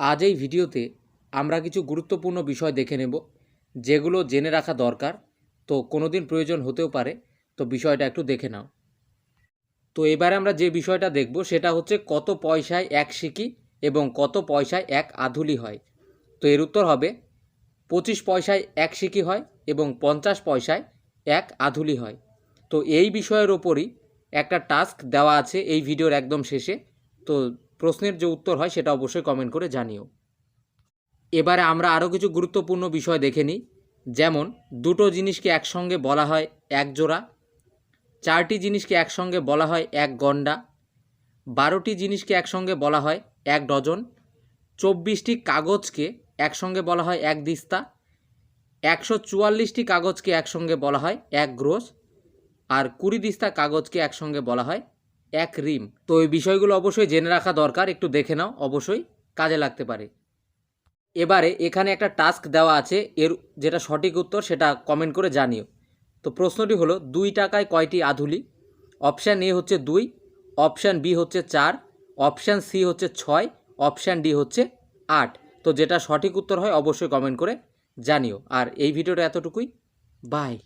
আজ এই ভিডিওতে আমরা কিছু গুরুত্বপূর্ণ বিষয় দেখে নেব, যেগুলো জেনে রাখা দরকার। তো কোনো দিন প্রয়োজন হতেও পারে, তো বিষয়টা একটু দেখে নাও। তো এবারে আমরা যে বিষয়টা দেখব, সেটা হচ্ছে কত পয়সায় এক সিকি এবং কত পয়সায় এক আধুলি হয়। তো এর উত্তর হবে, পঁচিশ পয়সায় এক সিকি হয় এবং পঞ্চাশ পয়সায় এক আধুলি হয়। তো এই বিষয়ের ওপরই একটা টাস্ক দেওয়া আছে এই ভিডিওর একদম শেষে। তো প্রশ্নের যে উত্তর হয় সেটা অবশ্যই কমেন্ট করে জানিও। এবারে আমরা আরও কিছু গুরুত্বপূর্ণ বিষয় দেখে নিই। যেমন, দুটো জিনিসকে একসঙ্গে বলা হয় এক জোড়া, চারটি জিনিসকে একসঙ্গে বলা হয় এক গন্ডা, বারোটি জিনিসকে একসঙ্গে বলা হয় এক ডজন, চব্বিশটি কাগজকে একসঙ্গে বলা হয় এক দিস্তা, একশো চুয়াল্লিশটি কাগজকে একসঙ্গে বলা হয় এক গ্রোস, আর কুড়ি দিস্তা কাগজকে একসঙ্গে বলা হয় এক রিম। তো এই বিষয়গুলো অবশ্যই জেনে রাখা দরকার, একটু দেখে নাও, অবশ্যই কাজে লাগতে পারে। এবারে এখানে একটা টাস্ক দেওয়া আছে, এর যেটা সঠিক উত্তর সেটা কমেন্ট করে জানিও। তো প্রশ্নটি হলো, দুই টাকায় কয়টি আধুলি? অপশান এ হচ্ছে দুই, অপশান বি হচ্ছে চার, অপশান সি হচ্ছে ছয়, অপশান ডি হচ্ছে আট। তো যেটা সঠিক উত্তর হয়, অবশ্যই কমেন্ট করে জানিও। আর এই ভিডিওটা এতটুকুই। বাই।